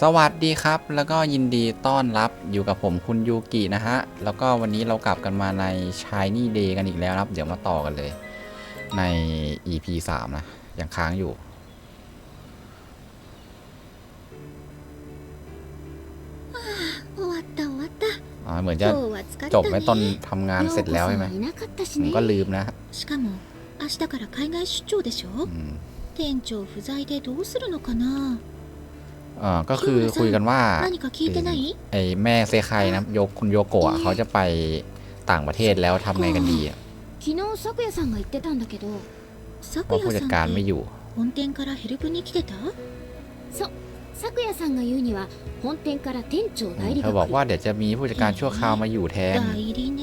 สวัสดีครับ แล้วก็ยินดีต้อนรับอยู่กับผมคุณยูกินะฮะ แล้วก็วันนี้เรากลับกันมาใน Shiny Day กันอีกแล้วนะครับ เดี๋ยวมาต่อกันเลย ใน EP 3 นะ ยังค้างอยู่ 終わった終わった อ๋อ เหมือน 今 จะ 日は疲れ จบ た ไว้ตอน ね ทำงานเสร็จแล้วใช่ไหม 陽子さんはいなかったし ผม ね ก็ลืมนะ しかも明日から海外出張でしょ อืม 店長不在でどうするのかな เอ่อก็คือคุยกันว่า 何か聞いてない ไอ้แม่เซไคนะโยกคุณโยโกะเขาจะไปต่างประเทศแล้วทำไงกันดีอะ 昨日咲夜さんが言ってたんだけど咲 ว่าผู้ 夜 จัด さ การ んっ ไม่ て อยู่ 本店からヘルプに来てた咲夜さんが言うには本店から店長 อืม 代理 เธอ が บอก 来 ว่า る เดี๋ยวจะมีผู้จัดการชั่วคราวมาอยู่แทน 代理ね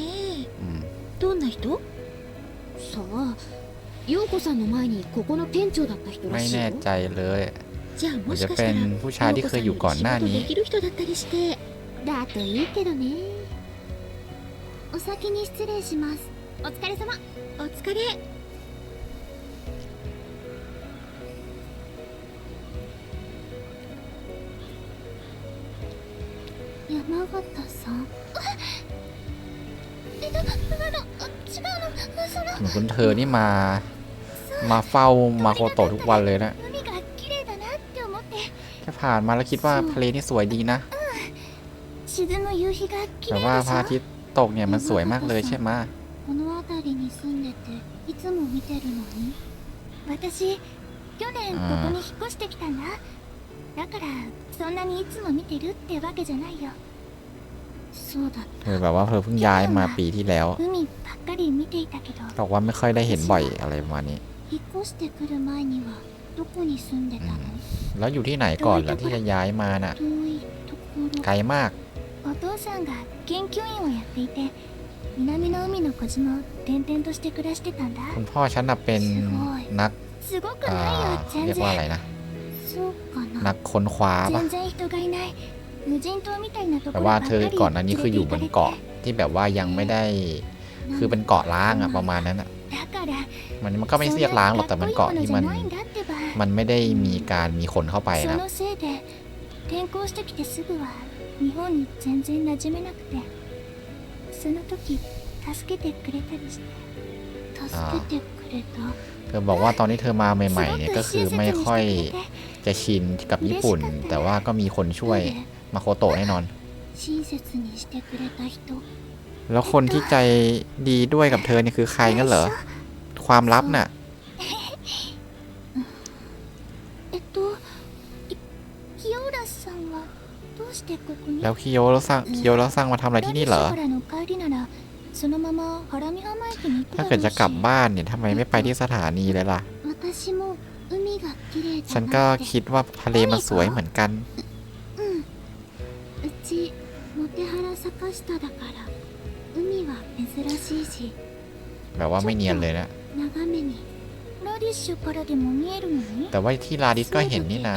อืม どんな人さあ陽子さんの前にここの店長だった人 ไม่ らしい แน่ よ ใจเลย じゃあ มั も น し จะ かし เป็ た น ら ผู้ชายที่เคยอยู่ก่อนหน้านี้ 陽子さんより仕事できる人だったりしてだといいけどねお先に失礼しますお疲れ様お疲れ山形さんえっとあのあ違うのその เหมือนคุณเธอนี่มา มาเฝ้ามาโคโตะทุกวันเลยนะ แค่ผ่านมาแล้วคิดว่าทะเลนี่สวยดีนะแต่ว่าพระอาทิตย์ตกเนี่ยมันสวยมากเลยใช่ไหมเธอแบบว่าเธอเพิ่งย้ายมาปีที่แล้วบอกว่าไม่ค่อยได้เห็นบ่อยอะไรประมาณนี้ 引っ越してくる前にはどこに住んでたの แล้วอยู่ที่ไหนก่อนแล้วที่จะย้ายมาน่ะ 遠いところ ไกลมาก お父さんが研究員をやっていて南の海の小島を転々として暮らしてたんだ คุณพ่อฉันน่ะเป็นนัก すごく อ่า ないよ เรีย 全 กว่า 然 อะไรนะ そうか นั な กค้นคว้าปะ 全然人がいない無人島みたいなとこ แต่ ろ ว่า ばっ เธ か อ り ก่อนหนั้นนี้คืออยู่บน 連れて行かれて เกาะที่แบบว่ายังไม่ได้ คือเป็นเกาะล้างอะประมาณนั้นอะ だから มันมันก็ไม่เรียกล้างหรอกแต่มันเกาะที่มัน そんなかっこいいものじゃないんだってば มันไม่ได้มีการมีคนเข้าไปนะเธอบอกว่าตอนที่เธอมาใหม่ๆเนี่ยก็คือไม่ค่อยจะชินกับญี่ปุ่น แต่ว่าก็มีคนช่วยมาโคโตะแน่นอน แล้วคนที่ใจดีด้วยกับเธอเนี่ยคือใครงั้นเหรอ ความลับน่ะ แล้วคิโยแล้วสร้างคิโยแล้วสร้างมาทำอะไรที่นี่เหรอ ถ้าเกิดจะกลับบ้านเนี่ยทำไมไม่ไปที่สถานีเลยล่ะ ฉันก็คิดว่าทะเลมันสวยเหมือนกัน แบบว่าไม่เนียนเลยนะ แต่ว่าที่ลาดิสก็เห็นนี่นา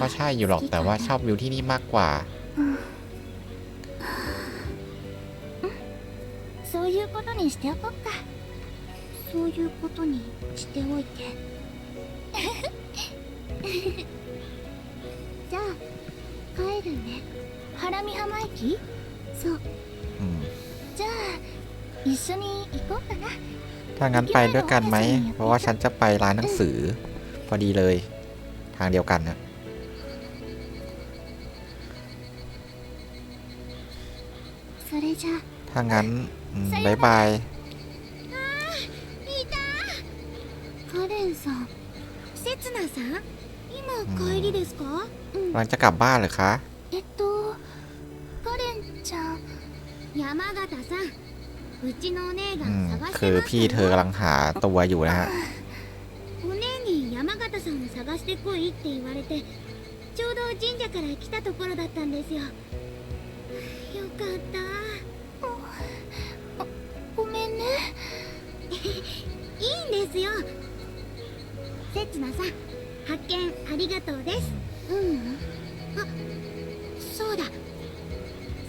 ก็ が ใช่อยู่หรอกแต่ว่าชอบวิวที่นี่มากกว่า そういうことにしておこっかそういうことにしておいてじゃあ帰るねハラミ浜駅そう อืม じゃあ一緒に行こうかな ถ้างั้นไปด้วยกันไหม เพราะว่าฉันจะไปร้านหนังสือ พอดีเลย ทางเดียวกันนะ それじゃあ ถ้างั้นอืมบายบาย カレンさんせつなさん今帰りですかうん กำลังจะกลับบ้านเหรือคะ えっとカレンちゃん山形さんうちのお姉が อืม 探し คื て อ ます พี่เธอกำลังหาตัวอยู่นะฮะ お姉に山形さんを探してこいって言われてちょうど神社から来たところだったんですよよかったごめんね いいんですよせつなさん発見ありがとうですうんそうだ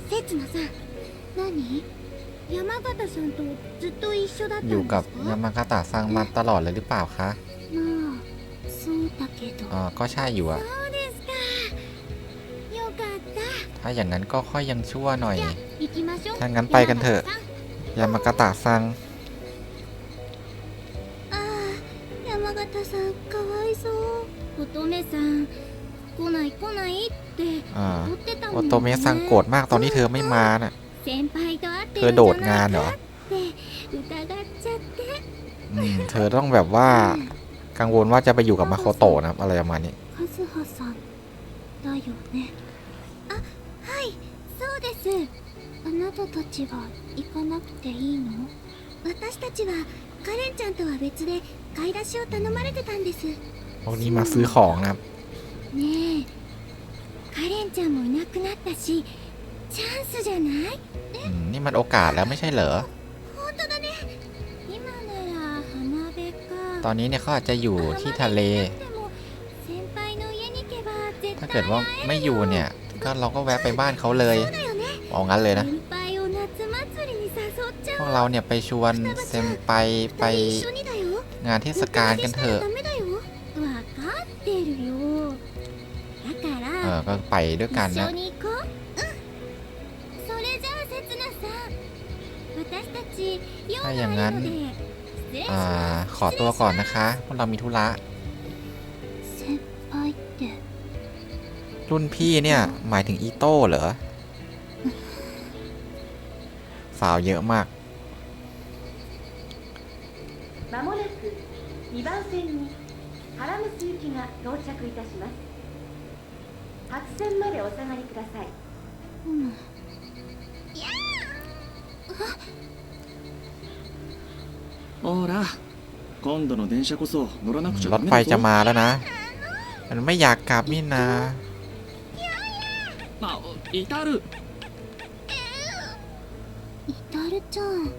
せつなさん何山形さんとずっと一緒だったん อ です ยู่กับ か ยามากาตะซังมาตลอดเลยหรือเปล่าคะ まあそうだけど อ๋อก็ใช่อยู่อะ そうですか ถ้าอย่างนั้นก็ค่อยยังชั่วหน่อย じゃあ行きましょう ถ้างั้นไปกันเถอะ 山形さん ยามากาตะซัง ああ山形さんかわいそう乙女さん来ない来ないって อ่า 言ってた โอ もん โตเมะซังโกรธมากตอนที่เธอไม่มาน่ะ 先輩と会って เธอ るん โด じ ด ゃ งา なん เหรอ いかって疑っちゃって อืม เธอต้องแบบว่ากังวลว่าจะไปอยู่กับมาโคโตะนะครับอะไรประมาณนี้ カズハさんだよねあはいそうです あなたたちは行かなくていいの私たちはカレンちゃんとは別で買い出しを頼まれてたんです พวกนี้มาซื้อของนะครับ ねえカレンちゃんもいなくなったしチャンスじゃない อืมนี่มันโอกาสแล้วไม่ใช่เหรอ 本当だね今なら浜辺か ตอนนี้เนี่ยเขาอาจจะอยู่ที่ทะเล でも先輩の家に行けば絶 ถ้า 対 เกิดว่าไม่อยู่เนี่ย ก็เราก็แวะไปบ้านเขาเลย だよね เอางั้นเลยนะ พวกเราเนี่ยไปชวนเซมไปไปงานเทศกาลกันเถอะเออก็ไปด้วยกันนะถ้าอย่างนั้นอขอตัวก่อนนะคะ พวกเรามีธุระรุ่นพี่เนี่ย หมายถึงอีโต้เหรอ สาวเยอะมาก まもなく2番線にハラムス行きが到着いたします白線までお下がりくださいうんほら今度の電車こそ乗らなくちゃ ร ダ ถ メ ไฟ だ จะ ぞ มาแล้วนะ มันไม่อยากกลับนี่นา あ至る 至るちゃん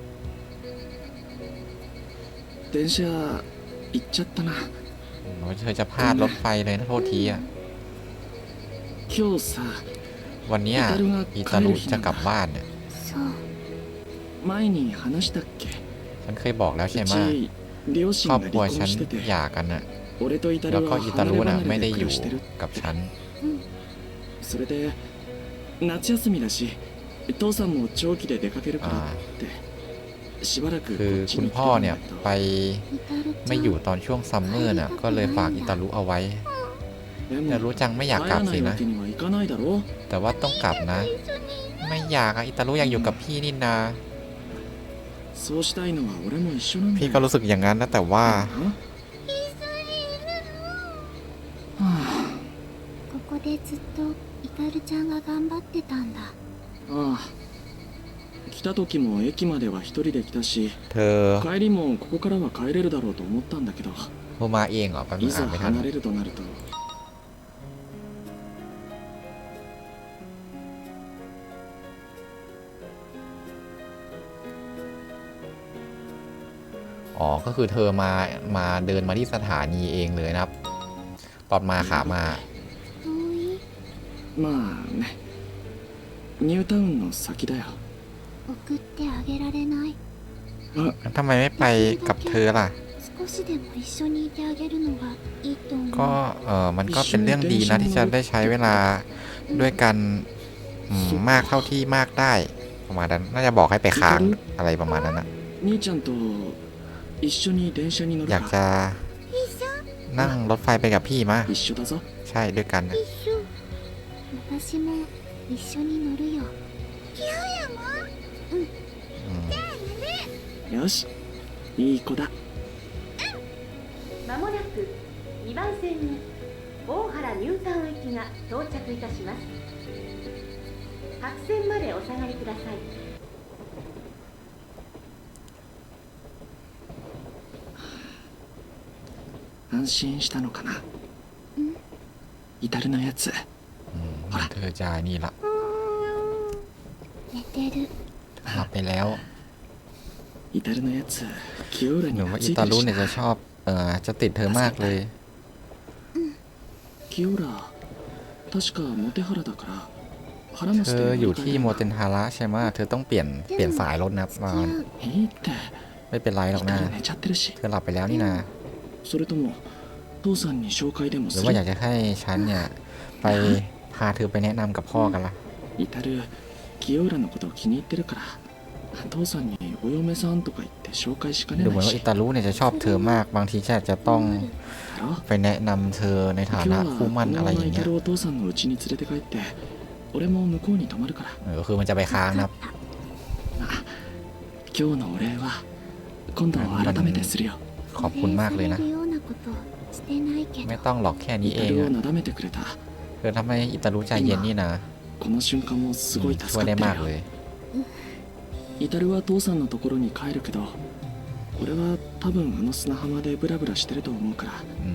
電車行っちゃったな โอ้ยเธอจะพลาดรถไฟเลยนะโทษทีอ่ะ 今日さ วันเนี้ยอีตาลุจะกลับบ้านเนี่ย そう 前に話したっけ ฉันเคยบอกแล้วใช่ う ไหม ち両親 ครอบ が ครัว 離 ฉัน 婚してて หย่ากันน่ะ 俺とイタ แล้ว ル ก็ は อิตา 離 ลุ れ น่ะ ไม่ 離 ได้ れで อ 暮 ยู่ らしてる กับฉัน それで夏休みだし父さんも長期で出かけるからってしばらく คือคุณพ่อเนี่ยไปไม่อยู่ตอนช่วงซัมเมอร์น่ะก็เลยฝากอิตาลุเอาไว้อิตารุจังไม่อยากกลับสินะ แต่ว่าต้องกลับนะ ไม่อยากอะอิตาลุอยากอยู่กับพี่นี่นาพี่ก็รู้สึกอย่างนั้นนะแต่ว่า た時も駅までは一人で来たし เธอ 帰りもここからは帰れるだろうと思ったんだけど โทรมาเองเหรอแป๊บนึ い งอ่า ざ นไม่ทัน 離れるとなると อ๋อ ก็คือเธอมา มาเดินมาที่สถานีเองเลยนะครับ ตอนมาขามา 遠いまあねニュータウンの先だよ 送ってあげられない ทำไมไม่ไปกับเธอล่ะ 少しでも一緒にいてあげるのがいいと思う ก็ เออมันก็เป็นเรื่องดีนะที่จะได้ใช้เวลาด้วยกันอืมมากเท่าที่มากได้ ประมาณนั้น น่าจะบอกให้ไปค้างอะไรประมาณนั้นนะ 兄ちゃんと一緒に電車に乗る อยาก か จะ 一緒 นั่งรถไฟไปกับพี่มา 一緒だぞ ใช่ด้วยกันนะ 一緒私も一緒に乗るよキャヤも อืม よしいい子だまもなく2番線に大原ニュータウン行きが到着いたします白線までお下がりください安心したのかな至るのやつ อืมเธอจะนี่ละ 寝てる หลับไปแล้ว อิตาลุเนี่ยหนูว่าอิตาลุเนี่ยจะชอบเอ่อจะติดเธอมากเลยคิวระเธออยู่ที่โมเทนฮาระใช่ไหมเธอต้องเปลี่ยนเปลี่ยนสายรถนะมาไม่เป็นไรหรอกนะเธอหลับไปแล้วนี่นะหรือว่าอยากจะให้ฉันเนี่ยไปพาเธอไปแนะนำกับพ่อกันล่ะ 父さんにお嫁さんとか言って紹介しかね ดูเหมื な อน い ว่าอิ し ตารุเนี่ยจะชอบเธอมาก บางทีฉันอาจจะต้อง だろ ไปแนะนำเธอในฐา 今 นะ 日は คู่ こ มั่น の อะไร ま อ ま ย่าง 行 เงี้ け ย るお父さんの家に連れて帰って俺も向こうに泊まるから เออก็คือมันจะไปค้างนะครับ 今日のお礼は今度改めてするよ ขอบคุณมากเลยนะ お礼されるようなことしてないけど ไม่ต้องหรอกแค่นี้ イ เอ タ ง ルを อะ なだめてくれた เธอทำให้อิตารุใจเย็นนี่นะ この瞬間もすごい助 ช่วย かって ได้มาก る เล よ ย イタルは父さんのところに帰るけど俺は多分あの砂浜でブラブラしてると思うから อื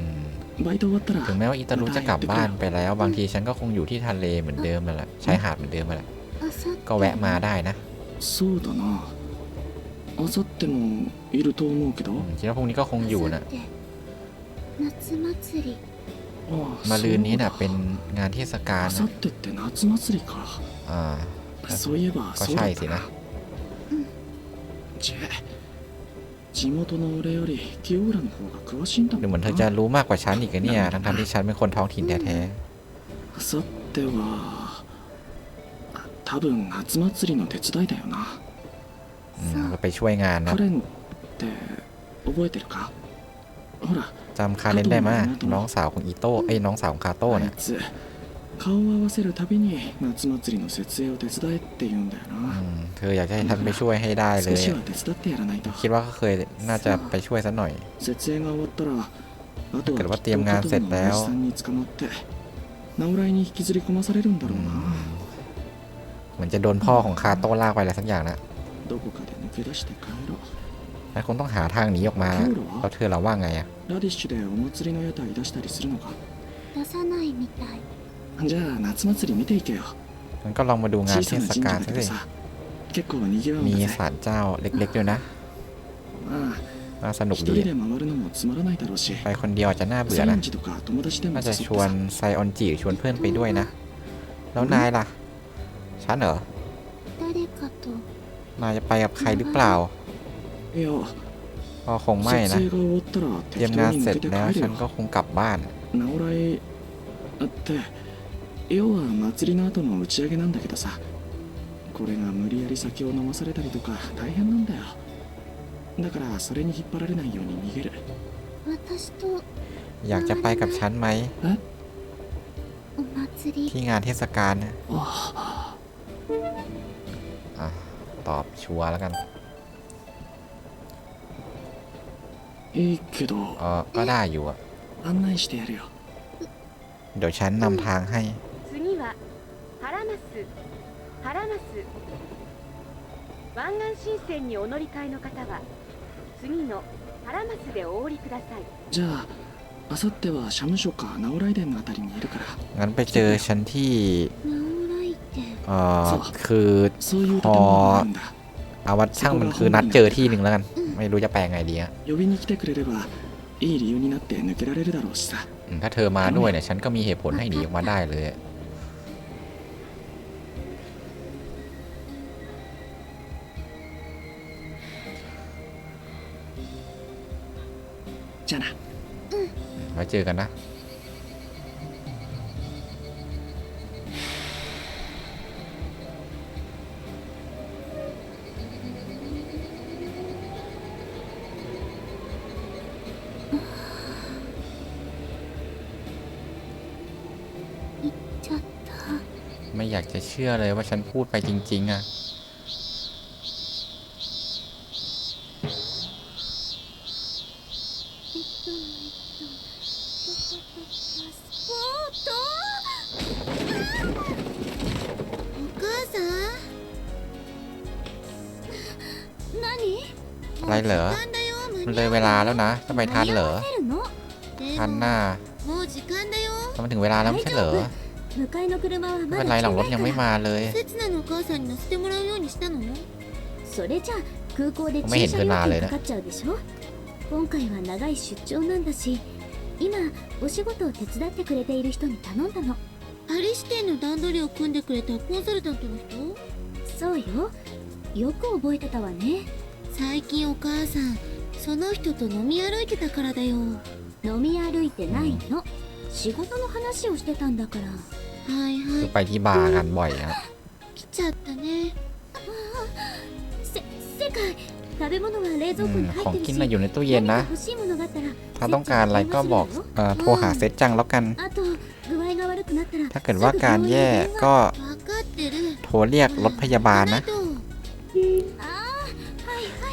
ม バイト終わったら ถึงแม้ว่าอิตารุจะกลับบ้านไปแล้ว บางทีฉันก็คงอยู่ที่ทะเลเหมือนเดิมนั่นแหละชายหาดเหมือนเดิมนั่นแหละ あさって ก็แวะมาได้นะ そうだなあさってもいると思うけど อืมคิดว่าพรุ่งนี้ก็คงอยู่นะ あさって夏祭りああ มาลืนนี้ そうだ น่ะเป็นงานเทศกาล あさ นะ ってって夏祭りか อ่า そういえばก็ そう ใช่ だっ สิ た นะ な ちぇ地元の俺より清浦の方が詳しいんだ ดู も เหมือน ん เธอจะรู้มากกว่าฉันอีกอะเนี่ย ทั้งๆที่ฉันเป็นคนท้องถิ่นแท้ あさってはあ多分夏祭りの手伝いだよなๆอืมก็ไปช่วยงานนะ カレンって覚えてるかほら จำคาเรนได้ไหมน้องสาวของอีโต้ไอ้ยน้องสาวของคาโต้ あい เนี่ย つ 顔を合わせるたびに夏祭りの設営を手伝えって言うんだよ อื な มเธออยากจะให้ฉันไปช่วยให้ได้เล 少 ย しは手伝ってやらないと คิดว่าก็เคยน่าจะไปช่วยสักหน่อย 設営が終わったらあとだけどはきっとティームがカトのおやじさんに捕まってナウライに引きずり込まされるんだろう อื な มเหมือนจะโดนพ่อของคาโต้ลากไปอะไรสักอย่างนะ どこかで抜け出して帰ろ ฉันคงต้องหาทางหนีออกมาแล้วเธอเราว่าไงอะ うラディッシュでお祭りの屋台出したりするのか出さないみたい じゃあ夏祭り見ていけよ งั้นก็ลองมาดูงาน 小 เท さな ศ 神 กาล 社だ สั け ก ど สิ さ結構にぎわうん มี だぜ ศาลเจ้าเล็กๆด้วยนะ まあ น่าสนุก 一 ดี 人で回るのもつまらないだろうし ไปคนเดียวอาจจะน่าเบื่อ サイ นะ ンジとか友達でも น่าจะ 誘って ชวน さ ไซออนจิหรือชวนเพื่อนไปด้วยนะ แล้วนายล่ะ ฉันเหรอ 誰かと นายจะไปกับใครหรือเปล่า いや ก็คงไม่ 設 นะ 営が終わったら เตรียม 適 งาน 当に เสร็ 抜 จ けて แล้ว 帰る ฉัน よ ก็คงกลับบ้าน ナオライって 要は祭りの後の打ち上げなんだけどさこれが無理やり酒を飲まされたりとか大変なんだよだからそれに引っ張られないように逃げる私と อยากจะไปกับฉันไหม えお祭り ที่งานเทศกาลนะ あ อ่ะ ตอบชัวร์แล้วกัน いいけど เออก็ได้อยู่อะ 案内してやるよ เดี๋ยวฉันนำทางให้ 次は ハラマスハラマス湾岸新線にお乗り換えの方は次のハラマスでお降りくださいじゃああさっては社務所かナオライデンのあたりにいるから งั้นไปเจอฉันที่ ナオライって เออคือ そういう建物があるんだ เอาวัดช่างมันคือนัดเจอที่หนึ่งแล้วกัน ไม่รู้จะแปลไงดีอะ 呼びに来てくれればいい理由になって抜けられるだろうしさ อืมถ้าเธอมาด้วยเนี่ยฉันก็มีเหตุผลให้หนีออกมาได้เลย อะ じゃあな ไว้เจอกันนะ ちゃった ไม่อยากจะเชื่อเลยว่าฉันพูดไปจริง ๆอะ จะไปทันเหรอ 間に合わせるの ทันหน้า もう時間だよ ถ้ามันถึงเวลาแล้วไม่ใช่เหรอ 迎えの車は ไม่ ま เป็น だ ไร 来 หรอกร て ถ ない ยัง か ไม่ ら มาเลย 刹那のお母さんに乗せてもらうようにしたのそれじゃ空港でไม่เห็ 駐 น 車 เธอนานเลย 料金 นะ かかっちゃうでしょ今回は長い出張なんだし今お仕事を手伝ってくれている人に頼んだのパリ支店の段取りを組んでくれたコンサルタントの人そうよよく覚えてたわね最近お母さん その人と飲み歩いてたからだよ飲み歩いてないの仕事の話をしてたんだからはい คือ はい ไปที่บาร์กันบ่อยนะ きちゃったねせ世界食べ物は冷 อื 蔵庫 ม に ข 入 อง ってる กิน し น่ะอยู่ในตู้เย็นนะ 何か欲しいものがあったら ถ้าต้องการอะไรก็บอกเอ่อโทรหาเซตจังแล้วกัน あと具合が悪くなったら ถ้าเกิดว่าการแย่ก็ 分かってる โทรเรียกรถพยาบาลนะ あとあーはいはい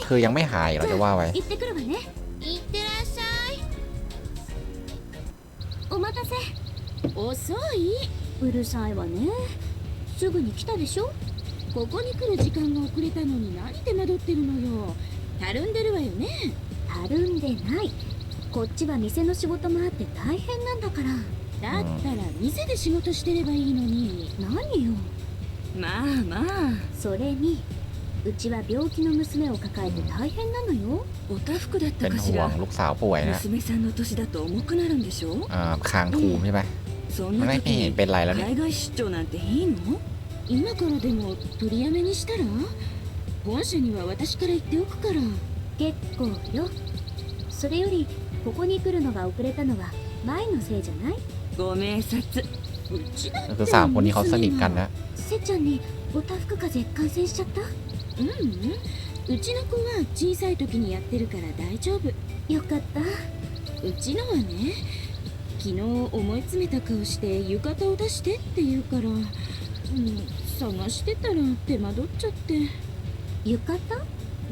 คือยังไม่หายเหราจะว่าไว้ 行ってくるわね行ってらっしゃいお待たせ遅いうるさいわねすぐに来たでしょここに来る時間が遅れたのに何手間取ってるのよたるんでるわよねたるんでないこっちは店の仕事もあって大変なんだからだったら店で仕事してればいいのに何よまあまあそれに うちは病気の娘を抱えて大変なのよおたふくだっ เป็ た น か ห่ し วง ら ลูกสาวป่วยนะ 娘さんの年だと重くなるんでしょ อ่าคางทูมใช่ไหม そん ไม่ な ไม่ 時 เห็น に เป็นไรแล้วเนี่ย 海外出張なんていいの今からでも取りやめにしたら本社には私から言っておくから結構よそれよりここに来るのが遅れたのは前のせいじゃないご明察うちだ ก็คือสามคนนี้เขาสนิทกันนะ せっちゃんにおたふく風邪感染しちゃった ううんうちの子は小さい時にやってるから大丈夫よかったうちのはね昨日思い詰めた顔して浴衣を出してって言うからうん探してたら手間取っちゃって浴衣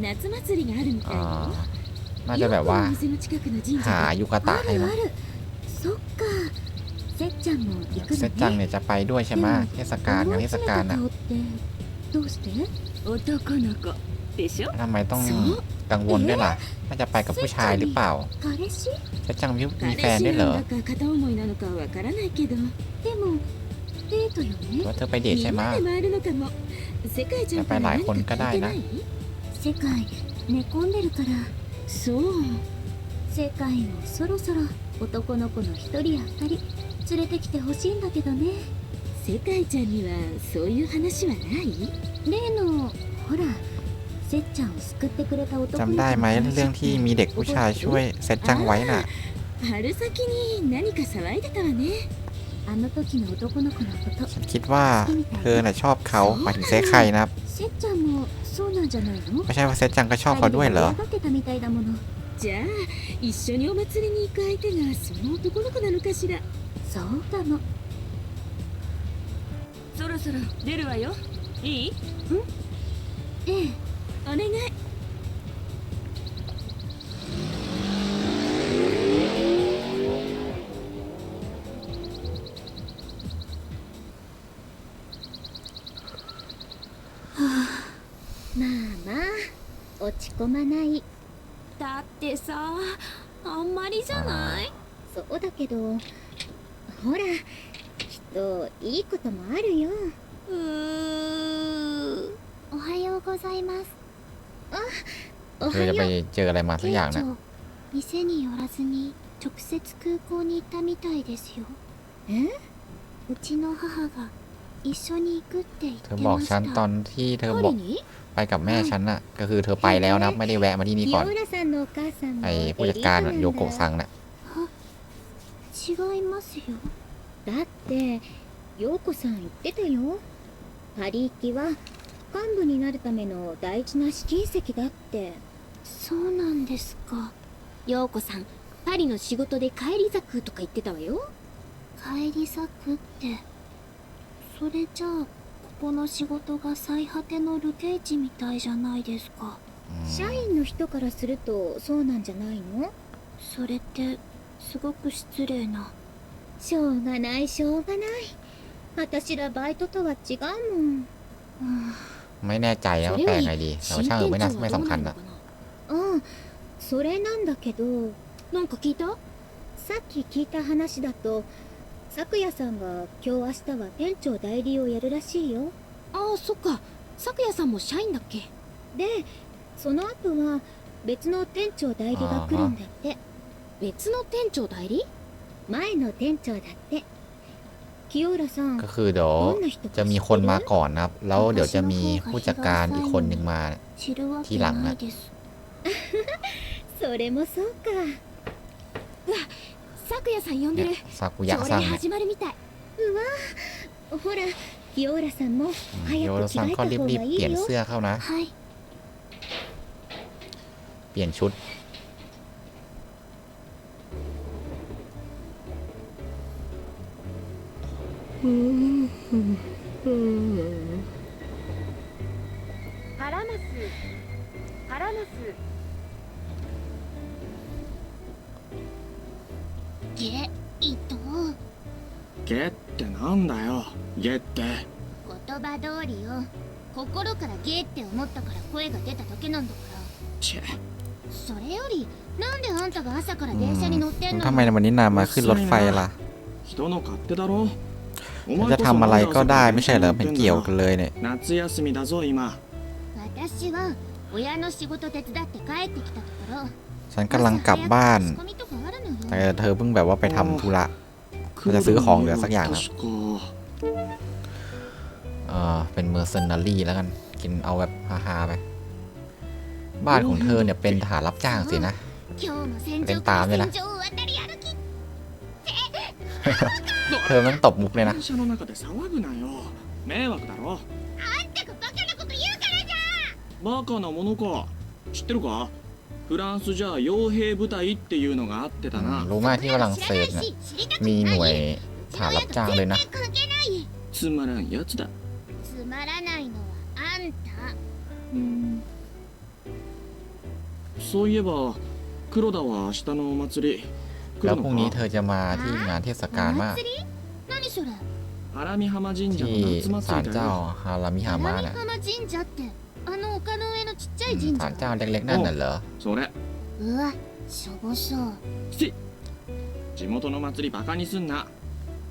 夏祭りがあるみたい อ่า よ น่าจะแบบว่า よくお店の近くの神 หา 社で ยุกตะ あ ให้ る มั้ง あるそっかせっちゃんも行く เซ の ตจัง ね เนี่ยจะไปด้วยใช่ไหมเทศกาลงานเทศกาลน่ะ 思い詰めた顔ってどうして男の子でしょ ทำไมต้อง そう กังวลด้วยล่ะน่าจะไปกับผู้ชายหรือเปล่า 彼氏 เซตจังมีมี 彼 แฟน 氏 ด้วยเหร な อ んだか片思いなのかわからないけどでもデートよ หรือ ね ว่าเธอไปเดท み ใช่ ん ไหม なで回るのかも世界ちゃんから何か聞いてない世界寝込んでるからそう世界もそろそろ男の子の一人や二人連れてきてほしいんだけどね世界ちゃんにはそういう話はない 例のほらせっちゃんを救ってくれた男の子 จำ の ได้ไหม 話 เรื่องที่มีเด็กผู้ชายช่วยเซตจังไว้น่ะ 春先に何か騒いでたわねあの時の男の子のこと ฉันคิดว่าเธอน่ะชอบเขาหมายถึงเซใครนะครับ せっちゃんもそうなんじゃないの ไม่ใช่ว่าเซตจังก็ชอบเขาด้วยเหรอ 二人で盛り上がってたみたいだものじゃあ一緒にお祭りに行く相手がその男の子なのかしらそうかもそろそろ出るわよ いい？ええお願い。はあ。まあまあ落ち込まない。だってさあんまりじゃない？そうだけどほらきっといいこともあるよ。うーおはようございますあお เธอ は จะไป よう เจออะไรมาสักอย่างนะ 店に寄らずに直接空港に行ったみたいですよえうちの母が一緒に行くって言っ เธอ て บอก まし ฉั た นตอนที่เธอ パ บอก リに ไปกับแม่ฉันน่ะ ก็คือเธอไปแล้วนะไม่ได้แวะมาที่นี่ 清 ก่อน 浦さんのお母さんも ไอ้ エ ผู้ リ จัด ー การ トなん โยโกะซั だ งน่ะ 違いますよだって陽子さん言ってたよパリ行きは 幹部になるための大事な試金石だって。そうなんですか。陽子さんパリの仕事で帰り咲くとか言ってたわよ。帰り咲くって。それじゃあここの仕事が最果ての流刑地みたいじゃないですか。社員の人からするとそうなんじゃないの？それってすごく失礼な。しょうがないしょうがない。私らバイトとは違うもん、 ไม่แน่ใจนะว่าแปลไงดีแต่ว่าช่างเออไม่น่าไม่สำคัญนะ うんそれなんだけどなんか聞いたさっき聞いた話だと咲夜さんが今日明日は店長代理をやるらしいよああそっか咲夜さんも社員だっけでその後は別の店長代理が来るんだって別の店長代理前の店長だって清浦さん ก็คือเดี๋ยว どんな人か จะมี 知 ค って นมา る ก่อนนะครับ แล้วเดี๋ยวจะมีผู้จัดการอีกคนหนึ่งมา 知るわけないですそれもそうか咲夜さん呼ん เนี่ยซากุยะ 朝 ซัง 礼 เนี่ย 始まるみたいうわほら フィオーラさんも โย 早 โร く着 ซัง 替え ก็ た方が รีบ い ๆเปลี่ยน いよ เสื้อเข้านะ はい เปลี่ยนชุด ハラマスハラマスゲイとゲってなんだよゲって言葉通りよ心からゲーって思ったから声が出ただけなんだからチェそれよりなんであんたが朝から電車に乗ってんの ทำไมวันนี้นายมาขึ้นรถไฟล่ะ 人の勝手だろお จะทำอะไรก็ได้ไม่ใช่เหรอเป็นเกี่ยวกันเลยเนี่ยฉันกำลังกลับบ้าน แต่เธอเพิ่งแบบว่าไปทำธุระจะซื้อของเหลือสักอย่างนะเออเป็นเมอร์เซนนารีแล้วกัน กินเอาแบบฮาๆไป บ้านของเธอเนี่ยเป็นฐานรับจ้างสินะ เป็นตามเลยนะ เธอมันตบมุกเลยนะ 電車の中で騒ぐなよ迷惑だろあんたがバカなこと言うからじバカなものか知ってるかフランスじゃ傭兵部隊っていうのがあってた อืม な รู้มากที่ฝรั่งเศสเนี่ย มีหน่วยทหารรับจ้างเลยนะ 全然関係ないつまらんやつだつまらないのはあんたうんそういえば黒田は明日のお祭り来 แล้ว る พรุ่งนี้ の เธ か อจะมาที่งานเทศกาลมาก お祭り何それ荒見浜神社 ที่ の夏 ศา 祭 ล りだ เจ้า よ ฮารามิฮามา 花 น่ะ 見浜神社ってあの丘の上のちっちゃ อื い ม 神 ศา 社 ลเจ้าเล็กๆนั่นน่ะเหรอ それうわしょぼそうし地元の祭りバカにすんな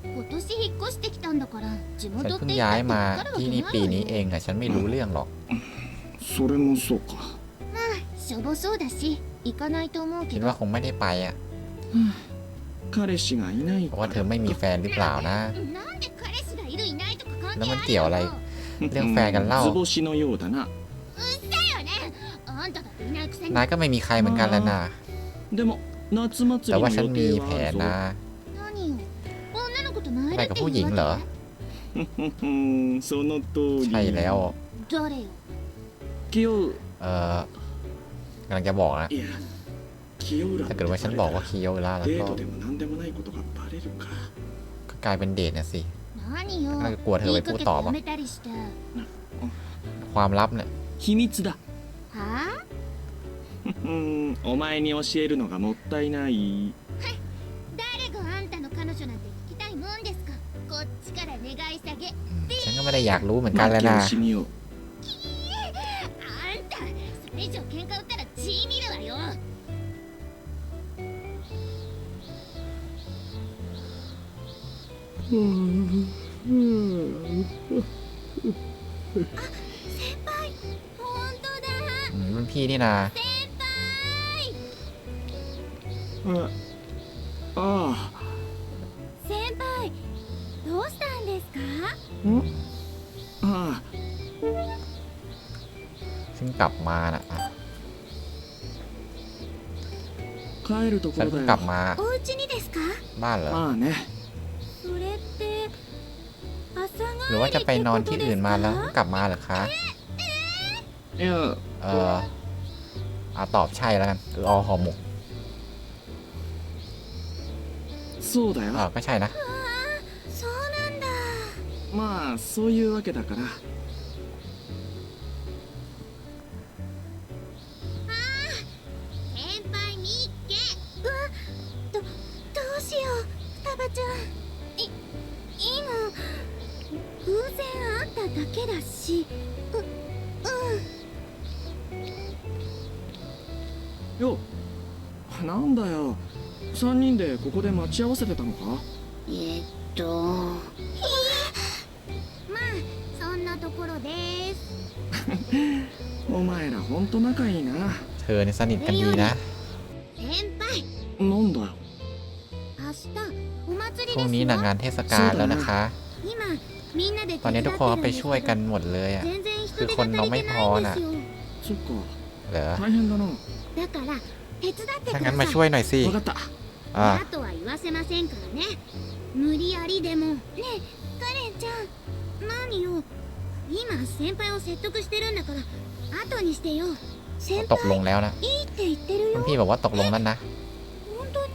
今年引っ越してきたんだから地 ฉัน 元っ เพิ่ง て言っ ย้า たっ ย て มา わかるわ ที่ け นี่ ない ปี わ นี้ よ เองอะฉันไม่รู้เรื่องหรอก それもそうかまあしょぼそうだし行かないと思う คิ け ด ど ว่าคงไม่ได้ไปอ่ะ ว่าเธอไม่มีแฟนหรือเปล่านะ แล้วมันเกี่ยวอะไร เรื่องแฟนกันเล่านายก็ไม่มีใครเหมือนกันแล้วนะแต่ว่าฉันมีแผนนะไปกับผู้หญิงเหรอใช่แล้วเออกำลังจะบอกนะ ถ้าเกิดว่าฉันบอกว่าคีโยล่าแล้ว デ ก็ ートでも何でもないことがバレるか ก็กลายเป็นเดทนะสิ 何よ น่าจะกลัวเธอ 言 ไป い พู か ด けて ต่อ や มั้ง めたりして ความลับเนี่ย 秘密だはうんお前に教えるのがもったいないあ誰があんたの彼女なんて聞きたいもんですかこっちから願い下げ อืมฉันก็ไม่ได้อยากรู้เหมือนกันแล้ว 負け นะ 惜しみをあんたそれ以上喧嘩売ったら血見る อืมรุ่นพี่นี่นะ 先輩ああ先輩どうしたんですかああ ซึ่งกลับมาน่ะอ่ะ 帰るとこ ฉัน ろ เพิ่ง だ กลับ よ มา お家にですか บ้านเหรอ まあね หรือว่าจะไปนอนที่อื่นมาแล้วกลับมาเหรอคะ いや เออเอาตอบใช่แล้วกันเออเอาห่อหมก そうだ เอ よ อก็ใช่นะ そうなんだまあそういうわけだから よなんだよ3人でここで待ち合わせてたのかえっとまあそんなところですお前らほんと仲いいな เธอนี่สนิทกันดีนะ 先輩なんだよ明日お祭り พรุ่ง で นี้ す นะ よ งานเทศกาลแล้วนะคะ 今みんなで ตอนนี้ทุกคนก็ไปช่วยกันหมดเลยอ่ะ 全然人 คือ 手 คน が เรา 足 ไม่ りて พ な อย んで น่ะ すよ そっか เหรอ 大変だな だから手伝ってく ถ้า だ งั้นมา さい ช่วยหน่อยสิ 分かった อ่า あとは言わせませんからね無理やりでもねえカレンちゃん 何よ今先輩を説得してるんだから後にしてよ先 ตกลง 輩 แล้วนะ いいって言ってる รุ่น よ พี่บอกว่าตกลงแล้วนะ 本当に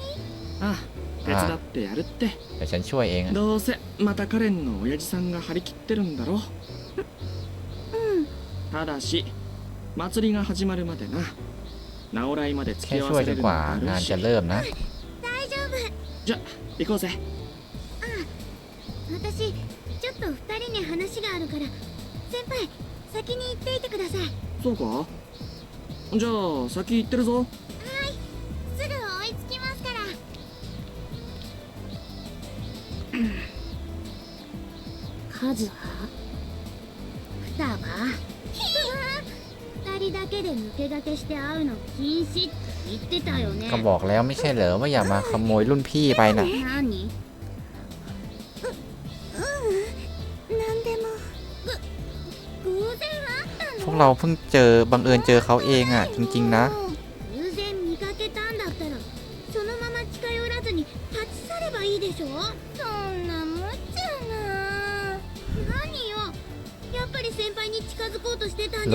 ああ手伝ってやるって เดี๋ยวฉันช่วยเองอะ どうせまたカレンの親父さんが張り切ってるんだろうんただし祭りが始まるまでな直来まで付 แค่ き合わ ช่วย せ จ れ น る ก の ว่า があ งาน るし จะเริ่มนะ じゃ行こうぜ私ちょっと二人に話があるから先輩先に行っていてくださいそうかじゃあ先行ってるぞ け駆けして会うの禁止って言ってたよね ก็บอกแล้วไม่ใช่เหรอว่าอย่ามาขโมยรุ่นพี่ไปน่ะ 何ううん何でもぐ偶然会ったの พวกเราเพิ่งเจอบังเอิญเจอเขาเองอ่ะ จริง ๆ นะ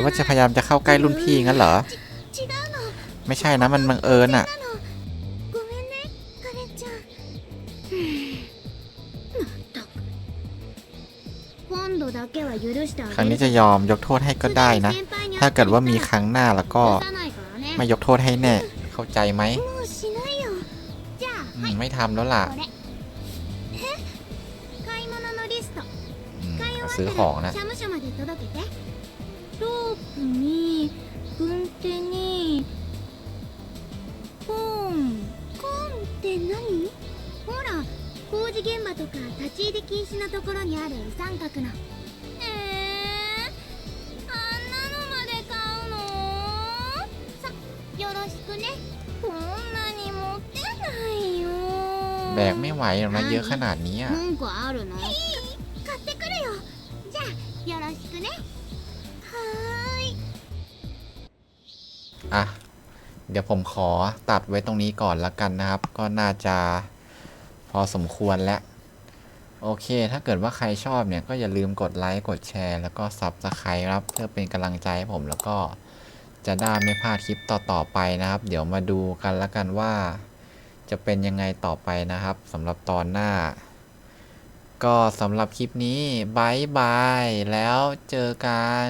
ว่าจะพยายามจะเข้าใกล้รุ่นพี่งั้นเหรอ ไม่ใช่นะมันบังเอิญอะครั้งนี้จะยอมยกโทษให้ก็ได้นะ ถ้าเกิดว่ามีครั้งหน้าแล้วก็ไม่ยกโทษให้แน่ เข้าใจไหม ไม่ทำแล้วล่ะซื้อของนะ とか立ち入り禁止のところにある三角のえー、あんなのまで買うのさよろしくねこんなに持ってないよ แบกไม่ไหวหรอกนะเยอะขนาดนี้อ่ะ 文句あるの買ってくるよじゃあよろしくねはーい อ่ะ เดี๋ยวผมขอตัดไว้ตรงนี้ก่อนละกันนะครับ ก็น่าจะพอสมควรแล้ว โอเค ถ้าเกิดว่าใครชอบเนี่ยก็อย่าลืมกดไลค์ กดแชร์ แล้วก็ซับสไครต์ครับ เพื่อเป็นกำลังใจให้ผมแล้วก็จะได้ไม่พลาดคลิปต่อ ๆ ไปนะครับ เดี๋ยวมาดูกันละกันว่า จะเป็นยังไงต่อไปนะครับสำหรับตอนหน้า ก็สำหรับคลิปนี้บายบาย แล้วเจอกัน